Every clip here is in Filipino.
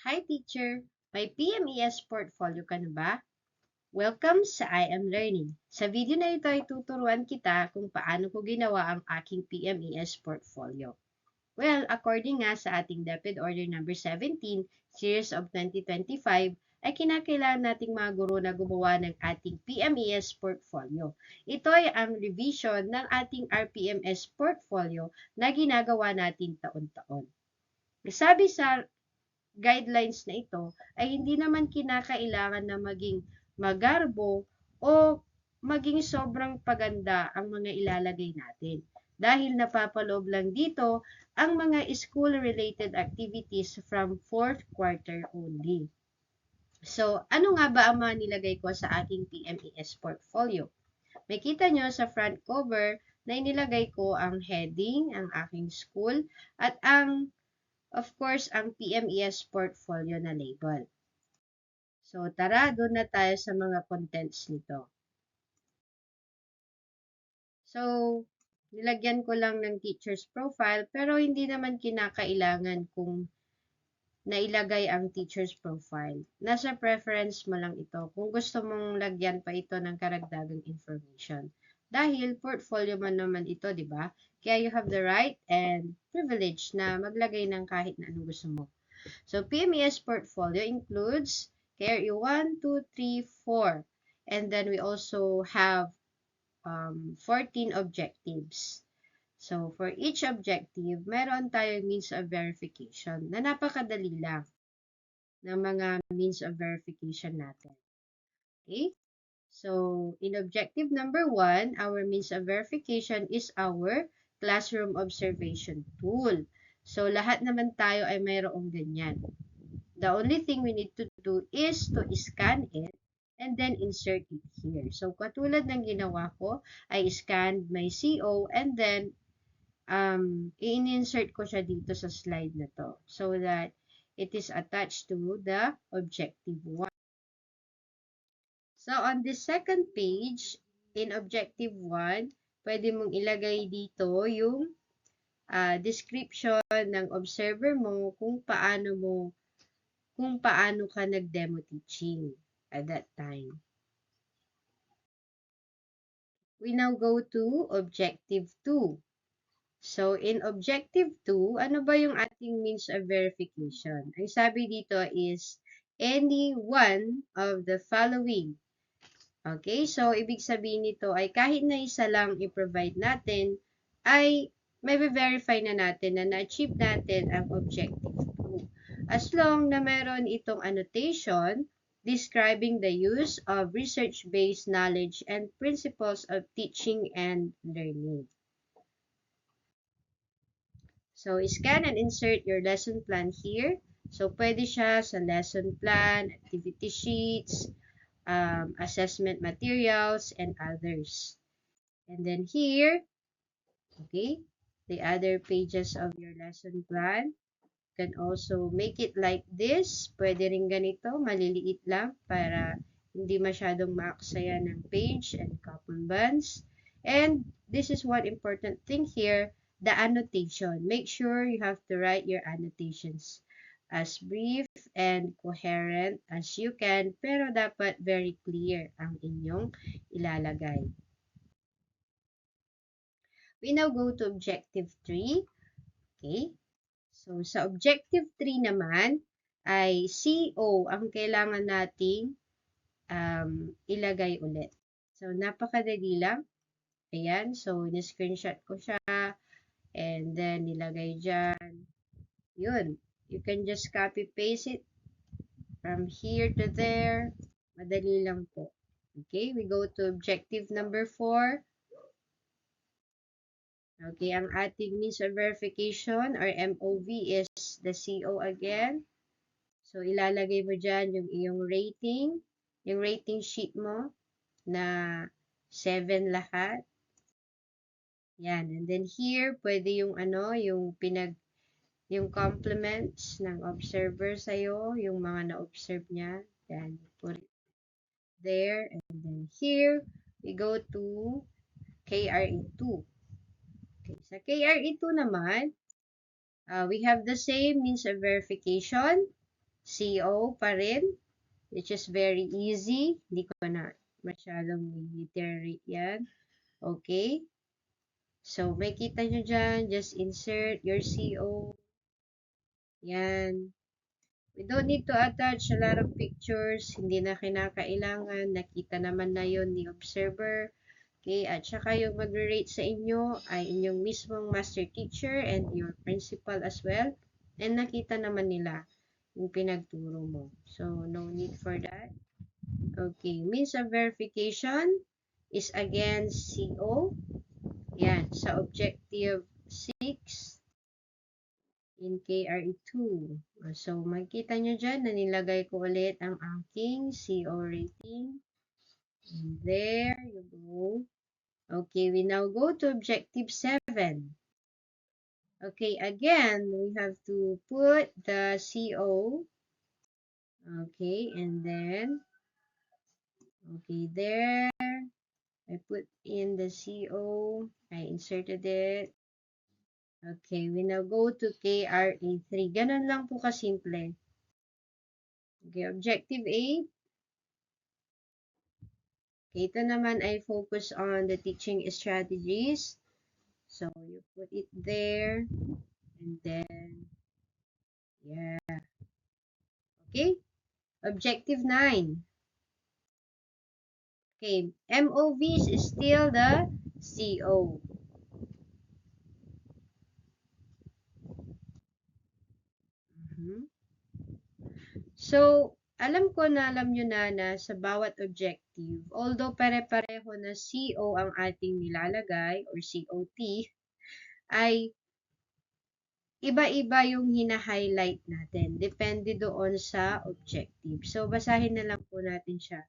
Hi teacher! May PMES portfolio ka na ba? Welcome sa I Am Learning. Sa video na ito ay tuturuan kita kung paano ko ginawa ang aking PMES portfolio. Well, according nga sa ating DepEd Order number 17, Series of 2025, ay kinakailangan nating mga guro na gumawa ng ating PMES portfolio. Ito ay ang revision ng ating RPMS portfolio na ginagawa natin taon-taon. Sabi sa guidelines na ito ay hindi naman kinakailangan na maging magarbo o maging sobrang paganda ang mga ilalagay natin. Dahil napapaloob lang dito ang mga school-related activities from fourth quarter only. So, ano nga ba ang mga nilagay ko sa aking PMES portfolio? May kita nyo sa front cover na inilagay ko ang heading, ang aking school, at ang of course, ang PMES portfolio na label. So, tara, doon na tayo sa mga contents nito. So, nilagyan ko lang ng teacher's profile, pero hindi naman kinakailangan kung nailagay ang teacher's profile. Nasa preference mo lang ito kung gusto mong lagyan pa ito ng karagdagang information. Dahil portfolio man naman ito, di ba? Kaya you have the right and privilege na maglagay ng kahit na anong gusto mo. So, PMES portfolio includes KRE 1, 2, 3, 4. And then we also have um, 14 objectives. So, for each objective, meron tayong means of verification na napakadali lang ng mga means of verification natin. Okay? So, in objective number 1, our means of verification is our classroom observation tool. So, lahat naman tayo ay mayroong ganyan. The only thing we need to do is to scan it and then insert it here. So, katulad ng ginawa ko, I scanned my CO and then um, i-insert ko siya dito sa slide na to so that it is attached to the objective 1. So, on the second page, in objective 1, pwede mong ilagay dito yung uh, description ng observer mo kung paano mo kung paano ka nag-demo teaching at that time. We now go to objective 2. So, in objective 2, ano ba yung ating means of verification? Ang sabi dito is any one of the following. Okay, so ibig sabihin nito ay kahit na isa lang i-provide natin, ay may verify na natin na na-achieve natin ang objective 2. As long na meron itong annotation describing the use of research-based knowledge and principles of teaching and learning. So, scan and insert your lesson plan here. So, pwede siya sa lesson plan, activity sheets, um, assessment materials, and others. And then here, okay, the other pages of your lesson plan. You can also make it like this. Pwede rin ganito, maliliit lang para hindi masyadong maaksaya ng page and couple bands. And this is one important thing here, the annotation. Make sure you have to write your annotations as brief and coherent as you can, pero dapat very clear ang inyong ilalagay. We now go to objective 3. Okay? So, sa objective 3 naman, ay CO ang kailangan nating um, ilagay ulit. So, napakadali lang. Ayan. So, in-screenshot ko siya. And then, nilagay dyan. Yun. You can just copy-paste it from here to there. Madali lang po. Okay, we go to objective number 4. Okay, ang ating means of verification or MOV is the CO again. So, ilalagay mo dyan yung iyong rating, yung rating sheet mo na 7 lahat. Yan. And then here, pwede yung ano, yung pinag, yung compliments ng observer sa'yo, yung mga na-observe niya. Yan. Put it there. And then here, we go to KRE2. Okay. Sa KRE2 naman, uh, we have the same means of verification. CO pa rin, which is very easy. Hindi ko na masyadong reiterate yan. Okay? So, may kita nyo dyan, just insert your CO. Yan. We don't need to attach a lot of pictures. Hindi na kinakailangan. Nakita naman na yon ni observer. Okay, at saka yung mag-rate sa inyo ay inyong mismong master teacher and your principal as well. And nakita naman nila yung pinagturo mo. So, no need for that. Okay, means of verification is again CO. Yan, sa objective 6 in KRE2. So, makikita nyo dyan na nilagay ko ulit ang aking CO rating. And there you go. Okay, we now go to objective 7. Okay, again, we have to put the CO. Okay, and then, okay, there, I put in the CO. I inserted it. Okay, we now go to KRA3. Ganun lang po kasimple. Okay, objective 8. Okay, ito naman ay focus on the teaching strategies. So, you put it there. And then, yeah. Okay, objective 9. Okay, MOVs is still the CO. Mhm. So, alam ko na alam nyo na na sa bawat objective, although pare-pareho na CO ang ating nilalagay or COT, ay iba-iba yung hina-highlight natin. Depende doon sa objective. So, basahin na lang po natin siya.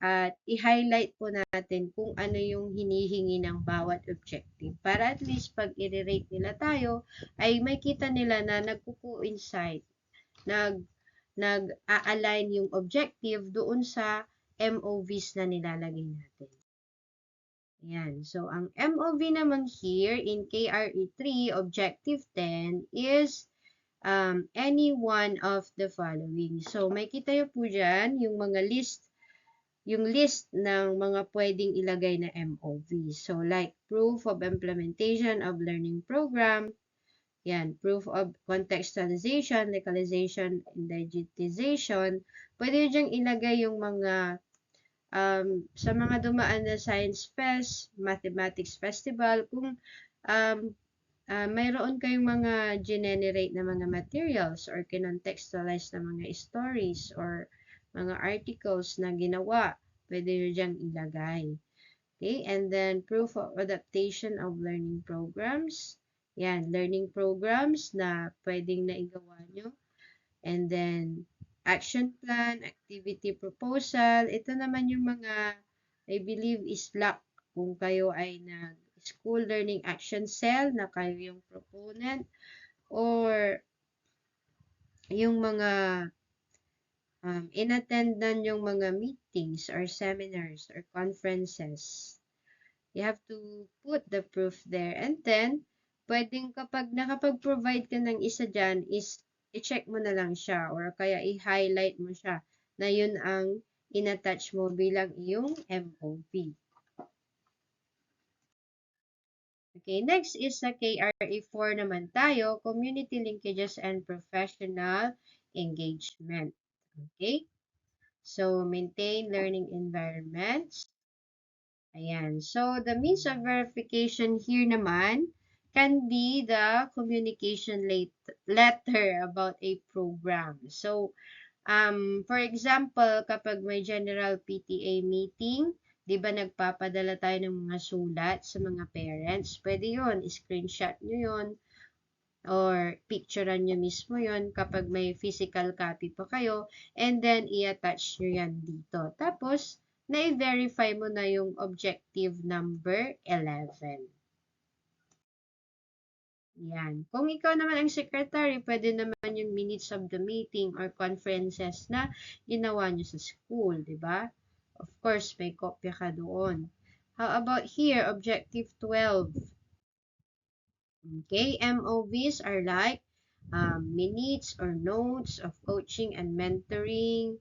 At i-highlight po natin kung ano yung hinihingi ng bawat objective. Para at least pag i-rate nila tayo, ay may kita nila na nagpo-coincide, nag nag-a-align yung objective doon sa MOVs na nilalagay natin. Yan. So, ang MOV naman here in KRE3, objective 10 is um, any one of the following. So, may kita nyo po dyan yung mga list yung list ng mga pwedeng ilagay na MOV. So, like proof of implementation of learning program, yan, proof of contextualization, localization, and digitization. Pwede nyo dyan ilagay yung mga um, sa mga dumaan na Science Fest, Mathematics Festival, kung um, uh, mayroon kayong mga generate na mga materials or kinontextualize na mga stories or mga articles na ginawa, pwede nyo dyan ilagay. Okay, and then proof of adaptation of learning programs. Yan, learning programs na pwedeng naigawa nyo. And then, action plan, activity proposal. Ito naman yung mga, I believe, is lock kung kayo ay nag school learning action cell na kayo yung proponent or yung mga um, inattendan yung mga meetings or seminars or conferences. You have to put the proof there. And then, pwedeng kapag nakapag-provide ka ng isa dyan, is i-check mo na lang siya or kaya i-highlight mo siya na yun ang inattach mo bilang iyong MOP. Okay, next is sa KRE4 naman tayo, Community Linkages and Professional Engagement. Okay? So, maintain learning environments. Ayan. So, the means of verification here naman can be the communication letter about a program. So, um, for example, kapag may general PTA meeting, di ba nagpapadala tayo ng mga sulat sa mga parents? Pwede yun, screenshot nyo yun or picturean nyo mismo yon kapag may physical copy pa kayo and then i-attach nyo yan dito. Tapos, na-verify mo na yung objective number 11. Yan. Kung ikaw naman ang secretary, pwede naman yung minutes of the meeting or conferences na ginawa nyo sa school, di ba? Of course, may kopya ka doon. How about here, objective 12? Okay, MOVs are like um, minutes or notes of coaching and mentoring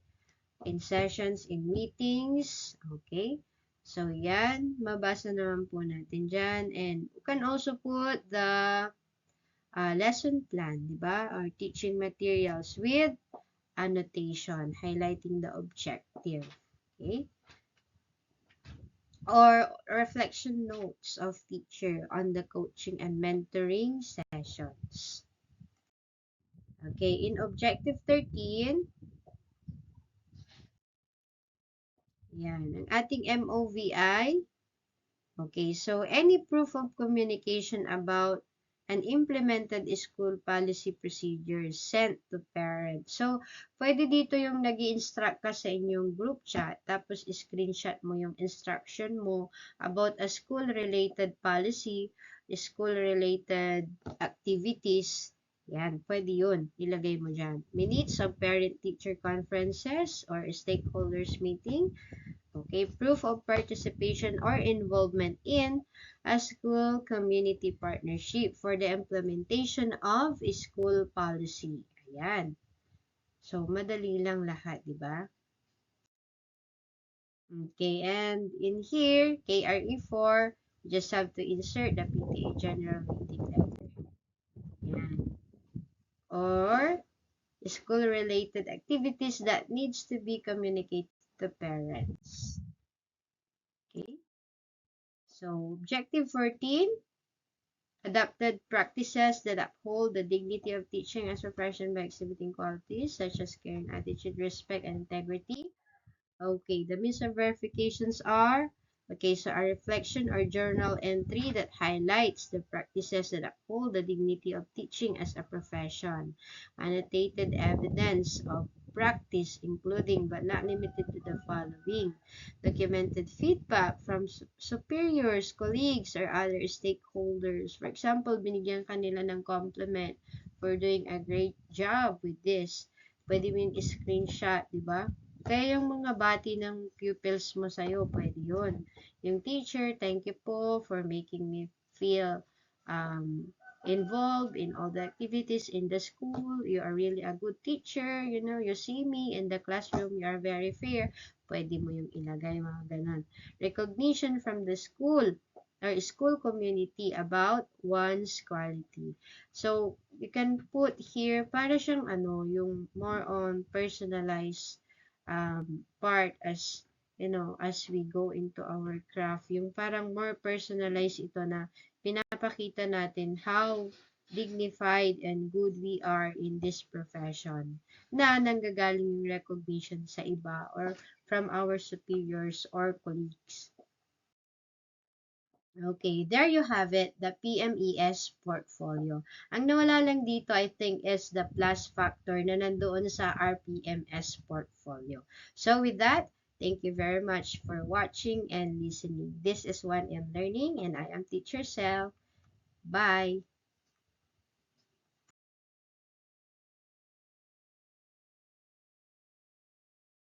in sessions, in meetings. Okay? So, yan. Mabasa naman po natin dyan. And you can also put the uh, lesson plan, di ba? Or teaching materials with annotation, highlighting the objective. Okay? Or reflection notes of teacher on the coaching and mentoring sessions. Okay, in objective 13, yan, ang ating MOVI. Okay, so any proof of communication about and implemented school policy procedures sent to parents. So, pwede dito yung nag instruct ka sa inyong group chat, tapos screenshot mo yung instruction mo about a school-related policy, school-related activities, yan, pwede yun. Ilagay mo dyan. Minutes of parent-teacher conferences or stakeholders meeting. Okay, proof of participation or involvement in a school community partnership for the implementation of school policy. Ayan. So, madali lang lahat, di ba? Okay, and in here, KRE4, you just have to insert the PTA general meeting letter. Ayan. Or, school-related activities that needs to be communicated the parents. Okay. So, objective 14, adopted practices that uphold the dignity of teaching as profession by exhibiting qualities such as caring attitude, respect, and integrity. Okay, the means of verifications are Okay, so a reflection or journal entry that highlights the practices that uphold the dignity of teaching as a profession. Annotated evidence of practice, including but not limited to the following. Documented feedback from superiors, colleagues, or other stakeholders. For example, binigyan kanila ng compliment for doing a great job with this. Pwede mo yung screenshot, di ba? Kaya yung mga bati ng pupils mo sa'yo, pwede yun. Yung teacher, thank you po for making me feel um, involved in all the activities in the school. You are really a good teacher. You know, you see me in the classroom. You are very fair. Pwede mo yung ilagay, mga ganun. Recognition from the school or school community about one's quality. So, you can put here, para siyang ano, yung more on personalized um, part as you know, as we go into our craft. Yung parang more personalized ito na pinapakita natin how dignified and good we are in this profession na nanggagaling yung recognition sa iba or from our superiors or colleagues. Okay, there you have it, the PMES portfolio. Ang nawala lang dito, I think, is the plus factor na nandoon sa RPMS portfolio. So with that, thank you very much for watching and listening. This is 1M Learning and I am Teacher Cell. Bye!